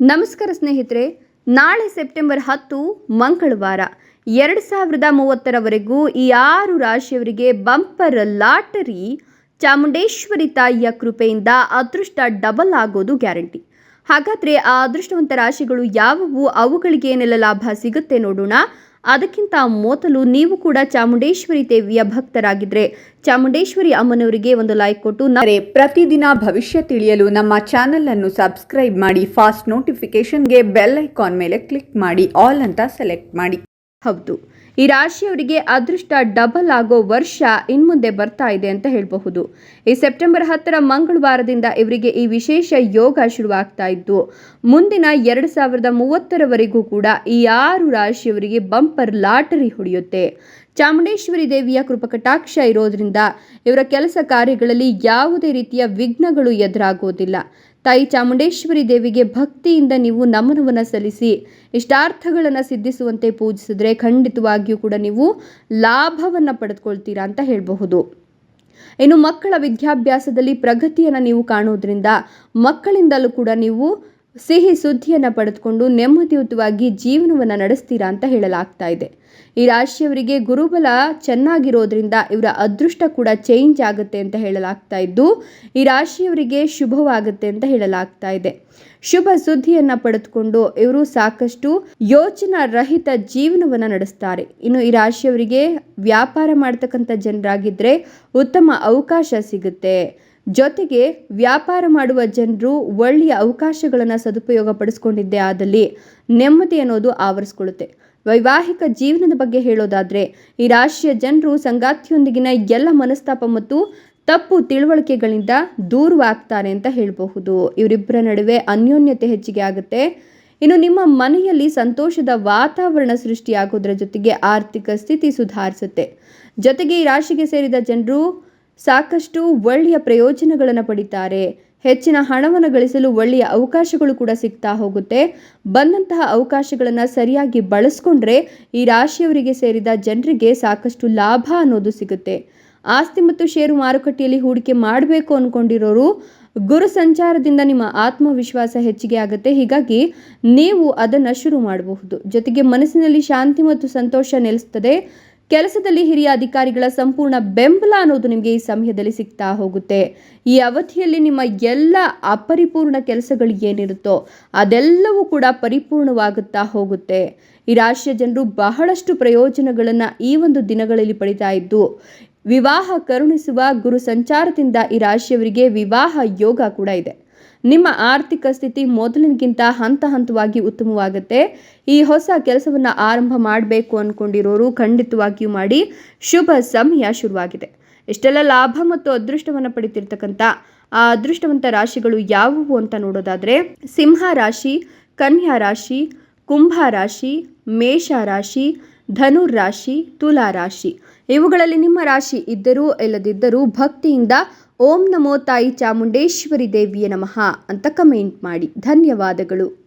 ನಮಸ್ಕಾರ ಸ್ನೇಹಿತರೆ, ನಾಳೆ ಸೆಪ್ಟೆಂಬರ್ ಹತ್ತು, ಮಂಗಳವಾರ, ಎರಡು ಸಾವಿರದ ಮೂವತ್ತರವರೆಗೂ ಈ ಆರು ರಾಶಿಯವರಿಗೆ ಬಂಪರ್ ಲಾಟರಿ ಚಾಮುಂಡೇಶ್ವರಿ ತಾಯಿಯ ಕೃಪೆಯಿಂದ ಅದೃಷ್ಟ ಡಬಲ್ ಆಗೋದು ಗ್ಯಾರಂಟಿ ಹಾಗಾದರೆ ಆ ಅದೃಷ್ಟವಂತ ರಾಶಿಗಳು ಯಾವುವು? ಅವುಗಳಿಗೆ ಏನೆಲ್ಲ ಲಾಭ ಸಿಗುತ್ತೆ ನೋಡೋಣ. ಅದಕ್ಕಿಂತ ಮೊದಲು ನೀವು ಕೂಡ ಚಾಮುಂಡೇಶ್ವರಿ ದೇವಿಯ ಭಕ್ತರಾಗಿದ್ರೆ ಚಾಮುಂಡೇಶ್ವರಿ ಅಮ್ಮನವರಿಗೆ ಒಂದು ಲೈಕ್ ಕೊಟ್ಟು ಪ್ರತಿದಿನ ಭವಿಷ್ಯ ತಿಳಿಯಲು ನಮ್ಮ ಚಾನೆಲ್ ಅನ್ನು ಸಬ್ಸ್ಕ್ರೈಬ್ ಮಾಡಿ ಫಾಸ್ಟ್ ನೋಟಿಫಿಕೇಶನ್ಗೆ ಬೆಲ್ ಐಕಾನ್ ಮೇಲೆ ಕ್ಲಿಕ್ ಮಾಡಿ ಆಲ್ ಅಂತ ಸೆಲೆಕ್ಟ್ ಮಾಡಿ. ಹೌದು. ಈ ರಾಶಿಯವರಿಗೆ ಅದೃಷ್ಟ ಡಬಲ್ ಆಗೋ ವರ್ಷ ಇನ್ಮುಂದೆ ಬರ್ತಾ ಇದೆ ಅಂತ ಹೇಳಬಹುದು. ಈ ಸೆಪ್ಟೆಂಬರ್ ಹತ್ತರ ಮಂಗಳವಾರದಿಂದ ಇವರಿಗೆ ಈ ವಿಶೇಷ ಯೋಗ ಶುರುವಾಗ್ತಾ ಇದ್ದು, ಮುಂದಿನ ಎರಡು ಸಾವಿರದ ಮೂವತ್ತರವರೆಗೂ ಕೂಡ ಈ ಆರು ರಾಶಿಯವರಿಗೆ ಬಂಪರ್ ಲಾಟರಿ ಹೊಡೆಯುತ್ತೆ. ಚಾಮುಂಡೇಶ್ವರಿ ದೇವಿಯ ಕೃಪಕಟಾಕ್ಷ ಇರೋದ್ರಿಂದ ಇವರ ಕೆಲಸ ಕಾರ್ಯಗಳಲ್ಲಿ ಯಾವುದೇ ರೀತಿಯ ವಿಘ್ನಗಳು ಎದುರಾಗೋದಿಲ್ಲ. ತಾಯಿ ಚಾಮುಂಡೇಶ್ವರಿ ದೇವಿಗೆ ಭಕ್ತಿಯಿಂದ ನೀವು ನಮನವನ್ನು ಸಲ್ಲಿಸಿ ಇಷ್ಟಾರ್ಥಗಳನ್ನು ಸಿದ್ಧಿಸುವಂತೆ ಪೂಜಿಸಿದ್ರೆ ಖಂಡಿತವಾಗಿಯೂ ಕೂಡ ನೀವು ಲಾಭವನ್ನು ಪಡೆದುಕೊಳ್ತೀರಾ ಅಂತ ಹೇಳಬಹುದು. ಇನ್ನು ಮಕ್ಕಳ ವಿದ್ಯಾಭ್ಯಾಸದಲ್ಲಿ ಪ್ರಗತಿಯನ್ನು ನೀವು ಕಾಣೋದ್ರಿಂದ ಮಕ್ಕಳಿಂದಲೂ ಕೂಡ ನೀವು ಸಿಹಿ ಸುದ್ದಿಯನ್ನು ಪಡೆದುಕೊಂಡು ನೆಮ್ಮದಿಯುತವಾಗಿ ಜೀವನವನ್ನು ನಡೆಸ್ತೀರಾ ಅಂತ ಹೇಳಲಾಗ್ತಾ ಇದೆ. ಈ ರಾಶಿಯವರಿಗೆ ಗುರುಬಲ ಚೆನ್ನಾಗಿರೋದ್ರಿಂದ ಇವರ ಅದೃಷ್ಟ ಕೂಡ ಚೇಂಜ್ ಆಗುತ್ತೆ ಅಂತ ಹೇಳಲಾಗ್ತಾ ಇದ್ದು, ಈ ರಾಶಿಯವರಿಗೆ ಶುಭವಾಗುತ್ತೆ ಅಂತ ಹೇಳಲಾಗ್ತಾ ಇದೆ. ಶುಭ ಸುದ್ದಿಯನ್ನು ಪಡೆದುಕೊಂಡು ಇವರು ಸಾಕಷ್ಟು ಯೋಚನಾ ರಹಿತ ಜೀವನವನ್ನು ನಡೆಸ್ತಾರೆ. ಇನ್ನು ಈ ರಾಶಿಯವರಿಗೆ ವ್ಯಾಪಾರ ಮಾಡ್ತಕ್ಕಂಥ ಜನರಾಗಿದ್ದರೆ ಉತ್ತಮ ಅವಕಾಶ ಸಿಗುತ್ತೆ. ಜೊತೆಗೆ ವ್ಯಾಪಾರ ಮಾಡುವ ಜನರು ಒಳ್ಳೆಯ ಅವಕಾಶಗಳನ್ನು ಸದುಪಯೋಗ ಪಡಿಸ್ಕೊಂಡಿದ್ದೇ ಆದಲ್ಲಿ ನೆಮ್ಮದಿ ಅನ್ನೋದು ಆವರಿಸ್ಕೊಳ್ಳುತ್ತೆ. ವೈವಾಹಿಕ ಜೀವನದ ಬಗ್ಗೆ ಹೇಳೋದಾದರೆ, ಈ ರಾಶಿಯ ಜನರು ಸಂಗಾತಿಯೊಂದಿಗಿನ ಎಲ್ಲ ಮನಸ್ತಾಪ ಮತ್ತು ತಪ್ಪು ತಿಳುವಳಿಕೆಗಳಿಂದ ದೂರವಾಗ್ತಾರೆ ಅಂತ ಹೇಳಬಹುದು. ಇವರಿಬ್ಬರ ನಡುವೆ ಅನ್ಯೋನ್ಯತೆ ಹೆಚ್ಚಿಗೆ ಆಗುತ್ತೆ. ಇನ್ನು ನಿಮ್ಮ ಮನೆಯಲ್ಲಿ ಸಂತೋಷದ ವಾತಾವರಣ ಸೃಷ್ಟಿಯಾಗೋದ್ರ ಜೊತೆಗೆ ಆರ್ಥಿಕ ಸ್ಥಿತಿ ಸುಧಾರಿಸುತ್ತೆ. ಜೊತೆಗೆ ಈ ರಾಶಿಗೆ ಸೇರಿದ ಜನರು ಸಾಕಷ್ಟು ಒಳ್ಳೆಯ ಪ್ರಯೋಜನಗಳನ್ನು ಪಡಿತಾರೆ. ಹೆಚ್ಚಿನ ಹಣವನ್ನು ಗಳಿಸಲು ಒಳ್ಳೆಯ ಅವಕಾಶಗಳು ಕೂಡ ಸಿಗ್ತಾ ಹೋಗುತ್ತೆ. ಬಂದಂತಹ ಅವಕಾಶಗಳನ್ನು ಸರಿಯಾಗಿ ಬಳಸ್ಕೊಂಡ್ರೆ ಈ ರಾಶಿಯವರಿಗೆ ಸೇರಿದ ಜನರಿಗೆ ಸಾಕಷ್ಟು ಲಾಭ ಅನ್ನೋದು ಸಿಗುತ್ತೆ. ಆಸ್ತಿ ಮತ್ತು ಷೇರು ಮಾರುಕಟ್ಟೆಯಲ್ಲಿ ಹೂಡಿಕೆ ಮಾಡಬೇಕು ಅಂದ್ಕೊಂಡಿರೋರು ಗುರು ಸಂಚಾರದಿಂದ ನಿಮ್ಮ ಆತ್ಮವಿಶ್ವಾಸ ಹೆಚ್ಚಿಗೆ ಆಗುತ್ತೆ. ಹೀಗಾಗಿ ನೀವು ಅದನ್ನು ಶುರು ಮಾಡಬಹುದು. ಜೊತೆಗೆ ಮನಸ್ಸಿನಲ್ಲಿ ಶಾಂತಿ ಮತ್ತು ಸಂತೋಷ ನೆಲೆಸ್ತದೆ ಕೆಲಸದಲ್ಲಿ ಹಿರಿಯ ಅಧಿಕಾರಿಗಳ ಸಂಪೂರ್ಣ ಬೆಂಬಲ ಅನ್ನೋದು ನಿಮಗೆ ಈ ಸಮಯದಲ್ಲಿ ಸಿಗ್ತಾ ಹೋಗುತ್ತೆ. ಈ ಅವಧಿಯಲ್ಲಿ ನಿಮ್ಮ ಎಲ್ಲ ಅಪರಿಪೂರ್ಣ ಕೆಲಸಗಳು ಏನಿರುತ್ತೋ ಅದೆಲ್ಲವೂ ಕೂಡ ಪರಿಪೂರ್ಣವಾಗುತ್ತಾ ಹೋಗುತ್ತೆ. ಈ ರಾಶಿಯ ಜನರು ಬಹಳಷ್ಟು ಪ್ರಯೋಜನಗಳನ್ನು ಈ ಒಂದು ದಿನಗಳಲ್ಲಿ ಪಡಿತಾ ಇದ್ದು, ವಿವಾಹ ಕರುಣಿಸುವ ಗುರು ಸಂಚಾರದಿಂದ ಈ ರಾಶಿಯವರಿಗೆ ವಿವಾಹ ಯೋಗ ಕೂಡ ಇದೆ. ನಿಮ್ಮ ಆರ್ಥಿಕ ಸ್ಥಿತಿ ಮೊದಲಿನಗಿಂತ ಹಂತ ಹಂತವಾಗಿ ಉತ್ತಮವಾಗುತ್ತೆ. ಈ ಹೊಸ ಕೆಲಸವನ್ನು ಆರಂಭ ಮಾಡಬೇಕು ಅಂದ್ಕೊಂಡಿರೋರು ಖಂಡಿತವಾಗಿಯೂ ಮಾಡಿ. ಶುಭ ಸಮಯ ಶುರುವಾಗಿದೆ. ಇಷ್ಟೆಲ್ಲ ಲಾಭ ಮತ್ತು ಅದೃಷ್ಟವನ್ನು ಪಡಿತಿರ್ತಕ್ಕಂಥ, ಆ ಅದೃಷ್ಟವಂತ ರಾಶಿಗಳು ಯಾವುವು ಅಂತ ನೋಡೋದಾದರೆ, ಸಿಂಹ ರಾಶಿ, ಕನ್ಯಾ ರಾಶಿ, ಕುಂಭ ರಾಶಿ, ಮೇಷ ರಾಶಿ, ಧನುರ್ ರಾಶಿ, ತುಲಾ ರಾಶಿ. ಇವುಗಳಲ್ಲಿ ನಿಮ್ಮ ರಾಶಿ ಇದ್ದರೂ ಇಲ್ಲದಿದ್ದರೂ ಭಕ್ತಿಯಿಂದ ಓಂ ನಮೋ ತಾಯಿ ಚಾಮುಂಡೇಶ್ವರಿ ದೇವಿಯ ನಮಃ ಅಂತ ಕಮೆಂಟ್ ಮಾಡಿ. ಧನ್ಯವಾದಗಳು.